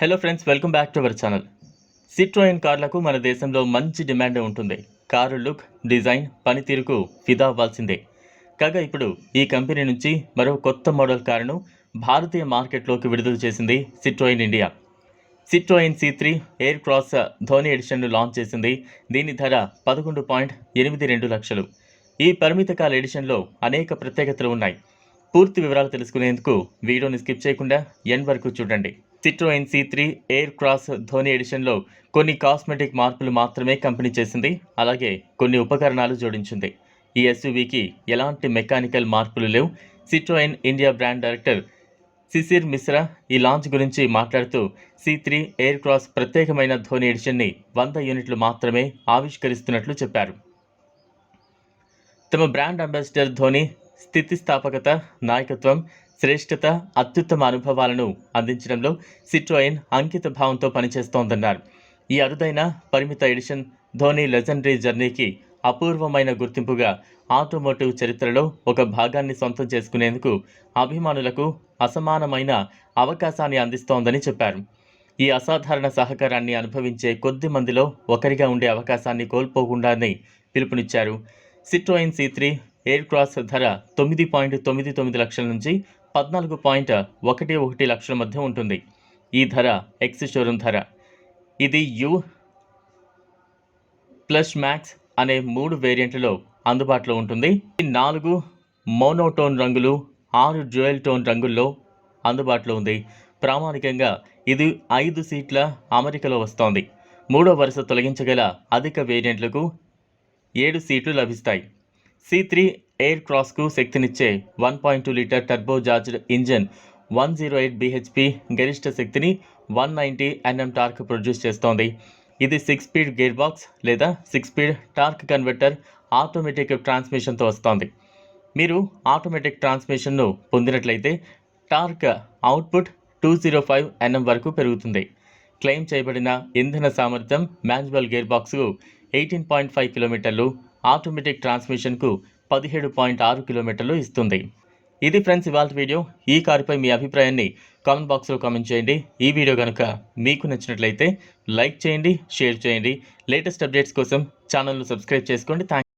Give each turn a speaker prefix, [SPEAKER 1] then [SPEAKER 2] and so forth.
[SPEAKER 1] Hello friends welcome back to our channel Citroen కార్లకు మన దేశంలో మంచి డిమాండ్ ఉంటుంది. కారు లుక్ డిజైన్ పనితీరుకు ఫిదా అవ్వాల్సిందే. కాగా ఇప్పుడు ఈ కంపెనీ నుంచి మరో కొత్త మోడల్ కారును భారతీయ మార్కెట్లోకి విడుదల చేసింది Citroen India Citroen C three aircross Dhoni ఎడిషన్ను launch చేసింది. దీని ధర పదకొండు పాయింట్ ఎనిమిది రెండు లక్షలు. ఈ పరిమిత కాల ఎడిషన్లో అనేక ప్రత్యేకతలు ఉన్నాయి. పూర్తి వివరాలు తెలుసుకునేందుకు వీడియోని స్కిప్ చేయకుండా ఎండ్ వరకు చూడండి. Citroen C three aircross Dhoni ఎడిషన్లో కొన్ని కాస్మెటిక్ మార్పులు మాత్రమే కంపెనీ చేసింది. అలాగే కొన్ని ఉపకరణాలు జోడించింది. ఈ ఎస్యూవీకి ఎలాంటి మెకానికల్ మార్పులు లేవు. Citroen India brand director Shishir Mishra ఈ లాంచ్ గురించి మాట్లాడుతూ సి త్రీ ఎయిర్ క్రాస్ ప్రత్యేకమైన ధోని ఎడిషన్ని వంద యూనిట్లు మాత్రమే ఆవిష్కరిస్తున్నట్లు చెప్పారు. తమ బ్రాండ్ అంబాసిడర్ ధోని స్థితిస్థాపకత నాయకత్వం శ్రేష్టత అత్యుత్తమ అనుభవాలను అందించడంలో సిట్రోయిన్ అంకిత భావంతో పనిచేస్తోందన్నారు. ఈ అరుదైన పరిమిత ఎడిషన్ ధోని లెజెండరీ జర్నీకి అపూర్వమైన గుర్తింపుగా ఆటోమోటివ్ చరిత్రలో ఒక భాగాన్ని సొంతం చేసుకునేందుకు అభిమానులకు అసమానమైన అవకాశాన్ని అందిస్తోందని చెప్పారు. ఈ అసాధారణ సహకారాన్ని అనుభవించే కొద్ది మందిలో ఒకరిగా ఉండే అవకాశాన్ని కోల్పోకుండానే పిలుపునిచ్చారు. Citroen C three air cross ధర తొమ్మిది పాయింట్ తొమ్మిది తొమ్మిది లక్షల నుంచి పద్నాలుగు పాయింట్ ఒకటి ఒకటి లక్షల మధ్య ఉంటుంది. ఈ ధర ఎక్స్ షోరూమ్ ధర. ఇది యు ప్లస్ మ్యాక్స్ అనే మూడు వేరియంట్లలో అందుబాటులో ఉంటుంది. ఈ నాలుగు మోనోటోన్ రంగులు ఆరు జ్యువెల్ టోన్ రంగుల్లో అందుబాటులో ఉంది. ప్రామాణికంగా ఇది ఐదు సీట్ల అమరికలో వస్తోంది. మూడో వరుస తొలగించగల అధిక వేరియంట్లకు ఏడు సీట్లు లభిస్తాయి. సి త్రీ ఎయిర్ క్రాస్కు శక్తినిచ్చే one point two litre turbo charged engine one zero eight BHP గరిష్ట శక్తిని one ninety N M torque produce చేస్తోంది. ఇది సిక్స్ స్పీడ్ గేర్ బాక్స్ లేదా six speed torque converter automatic ట్రాన్స్మిషన్తో వస్తోంది. మీరు ఆటోమేటిక్ ట్రాన్స్మిషన్ను పొందినట్లయితే torque output two zero five N M వరకు పెరుగుతుంది. క్లెయిమ్ చేయబడిన ఇంధన సామర్థ్యం మాన్యువల్ గేర్ బాక్స్కు ఎయిటీన్ పాయింట్ ఫైవ్ కిలోమీటర్లు ఆటోమేటిక్ ట్రాన్స్మిషన్కు పదిహేడు పాయింట్ ఆరు కిలోమీటర్లు ఇస్తుంది. ఇది ఫ్రెండ్స్ ఇవాళ వీడియో. ఈ కారుపై మీ అభిప్రాయాన్ని కామెంట్ బాక్స్లో కామెంట్ చేయండి. ఈ వీడియో కనుక మీకు నచ్చినట్లయితే లైక్ చేయండి షేర్ చేయండి. లేటెస్ట్ అప్డేట్స్ కోసం ఛానల్ను సబ్స్క్రైబ్ చేసుకోండి. థ్యాంక్